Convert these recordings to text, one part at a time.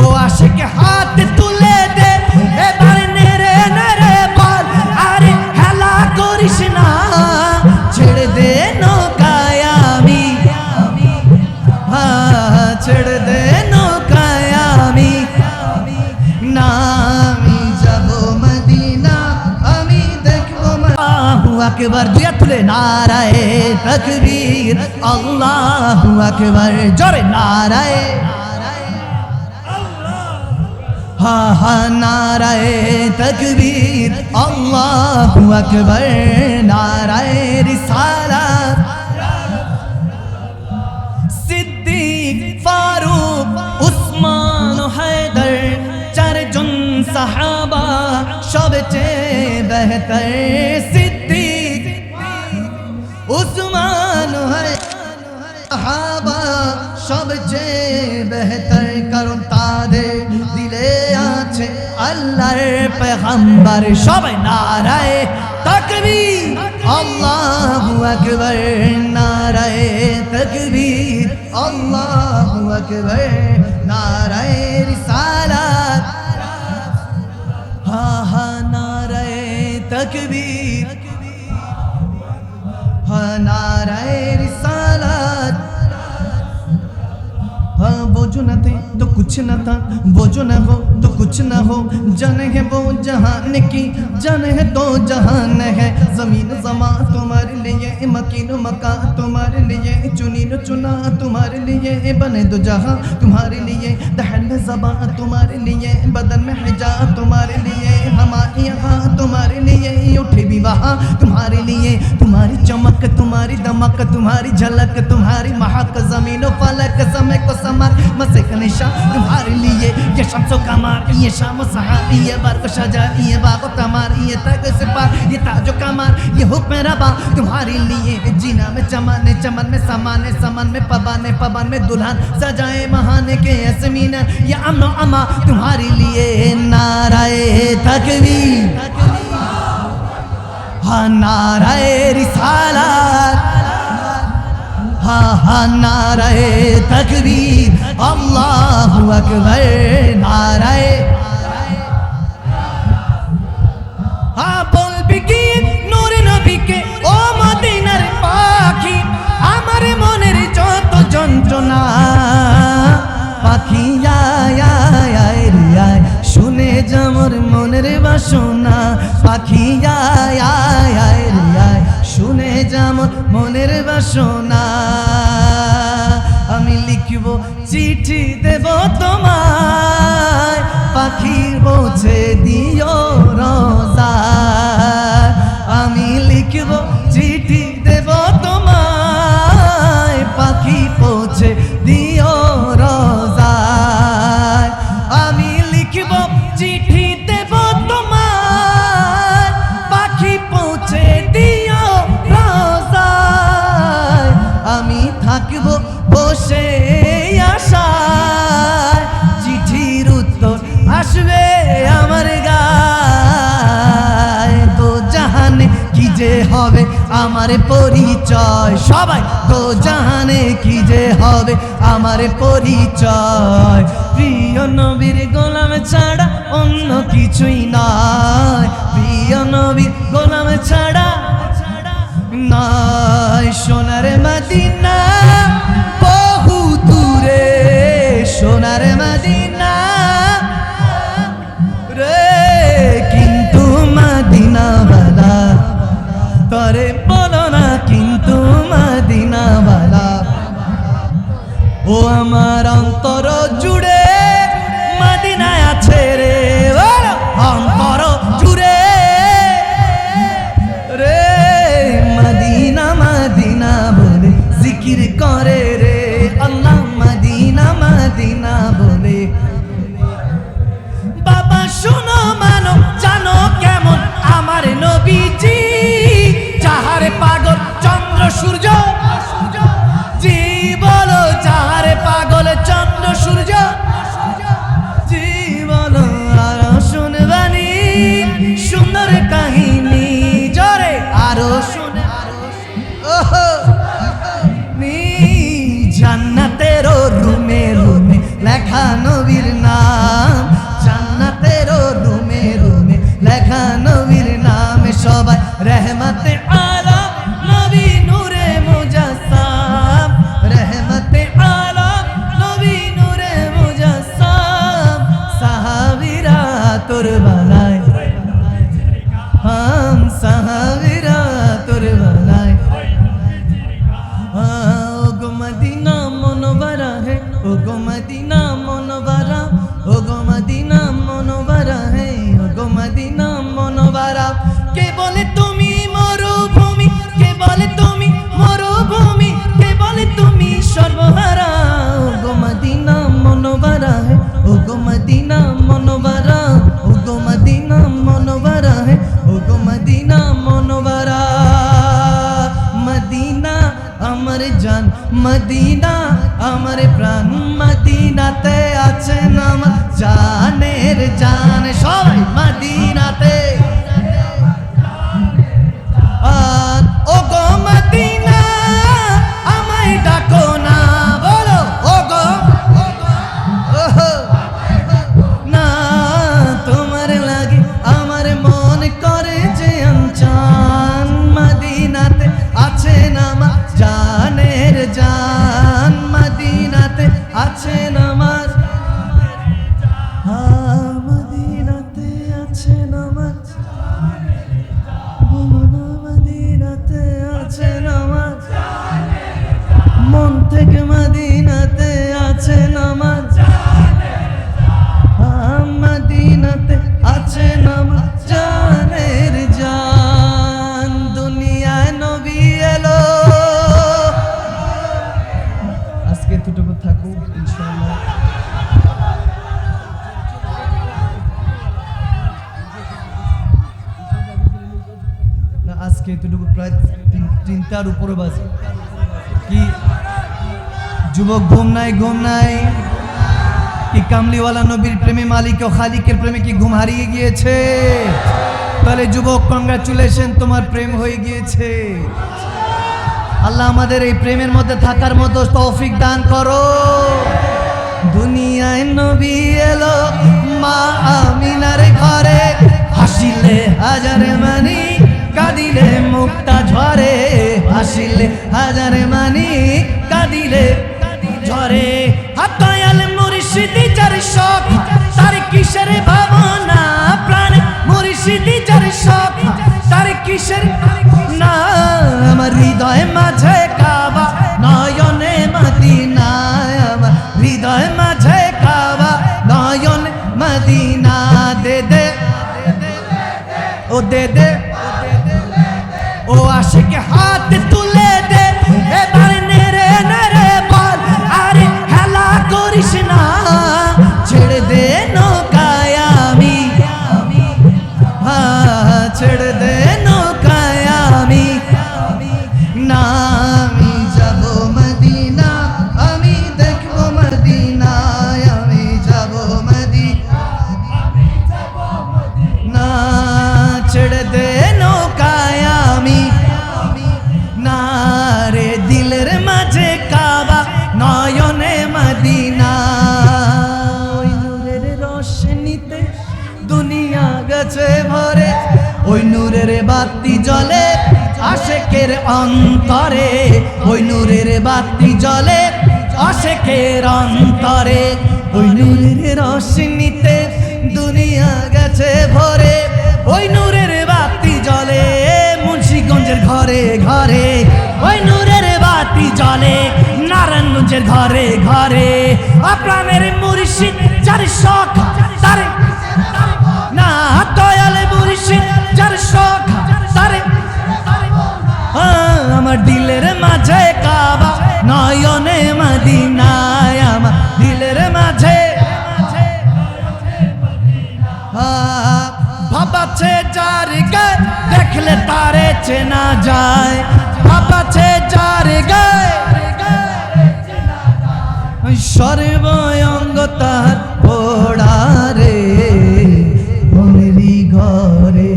ও আশিক হাত তুলে দে। এবার নেড়ে নেড়ে বল আরে হেলা করিস না। ছেড়ে দে নৌকায় আমি। হ্যাঁ, ছেড়ে দে নৌকায় আমি। না আমি যাব মদিনা আমি দেখব আকবার। দুয়া তুলে নারায়ে তাকবীর। আল্লাহু আকবার। জোরে নারায়ে। নারায়ে তকবীর আল্লাহু আকবর নারায় রিসালাত। সিদ্দিক ফারুক উসমান হায়দার চারজন সাহাবা সবচেয়ে বেহতর আল্লাহর পেগম্বর, সবাই নারায়ে, তাকবীর। আল্লাহু আকবার, নারায়ে তাকবীর। আল্লাহু আকবার, নারায়ে রিসালাত। হা হা, নারায়ে তাকবীর। হা, নারায়ে कुछ न था जो न हो तो कुछ न हो। जन है वो जहान की, जन है तो जहान है। ज़मीन जमा तुम्हारे लिए, मकीन मका तुम्हारे लिए, चुनी न चुना तुम्हारे लिए, बने दो जहाँ तुम्हारे लिए। दहन जबा तुम्हारे लिए, बदन में हिजा तुम्हारे लिए, हमारे यहाँ तुम्हारे लिए, उठे भी वहाँ तुम्हारे लिए। तुम्हारी चमक, तुम्हारी दमक, तुम्हारी झलक, तुम्हारी महक, ज़मीन फलक, समय को समर मसक निशा तुम्हारे लिए। ये शम्सो कमार ये शाम सहार ये बार को शजा ये बागो तमार ये तग से पार ये ताजो कमार ये हुक्म रबा तुम्हारे लिए। जीना में चमाने, चमन में समाने, समन में पबाने पवन में दुल्हन सजाए महाने के ऐसे ये अमनो अमा तुम्हारे लिए नाराए तकवीर हाँ नाराए रिसालत। हाँ हाँ नाराए तकबीर। আল্লাহ আকবর, নারায়। বলবি কি নূর নবীকে, ও মদিনার পাখি, আমার মনের যত যন্ত্রণা। পাখি শুনে যামর মনের বাসনা। পাখি, আয় আয় শুনে যামর মনের বাসনা। লিখব চিঠি দেব তোমায়। পাখি পৌঁছে থাকব বসে আশায়। চিঠির উত্তর আসবে আমার গায়। তো জাহানে কি যে হবে আমার পরিচয়? সবাই তো জাহানে কি যে হবে আমার পরিচয়? প্রিয় নবীর গোলাম ছাড়া অন্য কিছুই নয়। প্রিয় নবীর গোলাম ছাড়া নয় সোনার মদিনা, বহু দূরে সোনার মদিনা। রে কিন্তু মদিনা বালা তরে বলো না কিন্তু মদিনা বালা ও আমার অন্তর জুড়ে মদিনায় আছে রে মদিনা আমার প্রাণ মদিনাতে আছে নাম জানের জান। সবাই আছে নামাজ তিন- উপরে বাজে? কি যুবক ঘুম নাই ঘুম নাই? কি কামলিওয়ালা নবীর প্রেমে মালিক ও খালিকের প্রেমে কি ঘুম হারিয়ে গিয়েছে? তাহলে যুবক কংগ্রাচুলেশন তোমার প্রেম হয়ে গিয়েছে। আল্লাহ আমাদের এই প্রেমের মধ্যে থাকার মতো তৌফিক দান করো। দুনিয়ায় নবী এলো, মা আমিনার ঘরে। হাসিলে হাজারে মানি, কাঁদিলে মুক্তা ঝরে। হাসিলে হাজারে মানি কাঁদিলে। ঝরে হাতায়াল মুর্শিদি যার শখ, তার কিসের ভাবনা প্রাণ? মুর্শিদি যার শখ, তার কিসের না আমার হৃদয় মাঝে কাবা, নয়নে মদিনা আমার হৃদয় মাঝে কাবা, নয়ন মদিনা। দে দে। ও দে দে। ও আশিক হাত তুলে নূরের বাতি জ্বলে আশেকের অন্তরে। ওই নূরের বাতি জ্বলে আশেকের অন্তরে। ওই নূরের রোশনীতে দুনিয়া গেছে ভরে। ওই নূরের বাতি জ্বলে মুন্সিগঞ্জের ঘরে ঘরে। ওই নূরের বাতি জ্বলে নারায়ণগঞ্জের ঘরে ঘরে। আপনাদের মুর্শিদ, যার শখ যার গায়ে দেখলে তারে চেনা যায়। ভাবাছে যার গায়ে সর্বঙ্গ তার পোড়া রে। ঘরে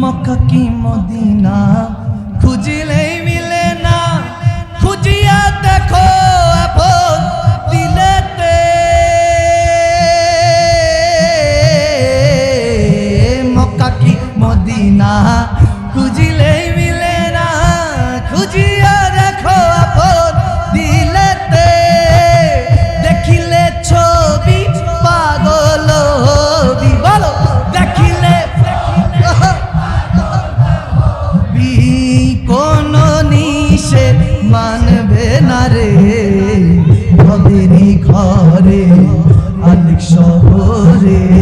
মক্কা কি মদিনা? খুঁজিলেই না, খুঁজিলে মিলে না, খুঁজিয়া দেখো আপন দিলেতে। দেখিলে ছবি পাগল হবি, বলো, দেখিলে বি কোন নিষে মানবে না রে ভবেরি ঘরে অনেক শহরে।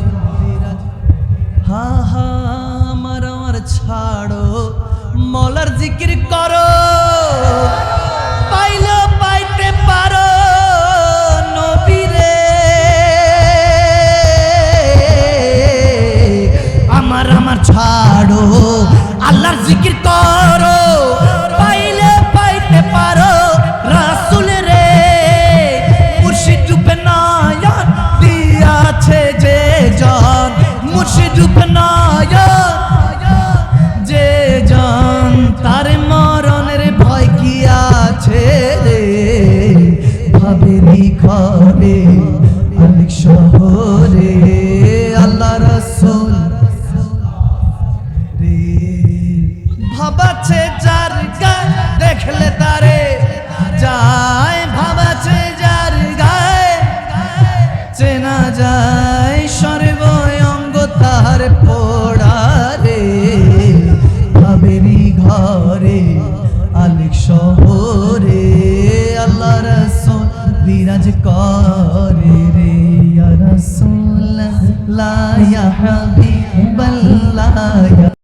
ইয়া হাবিবাল্লাহ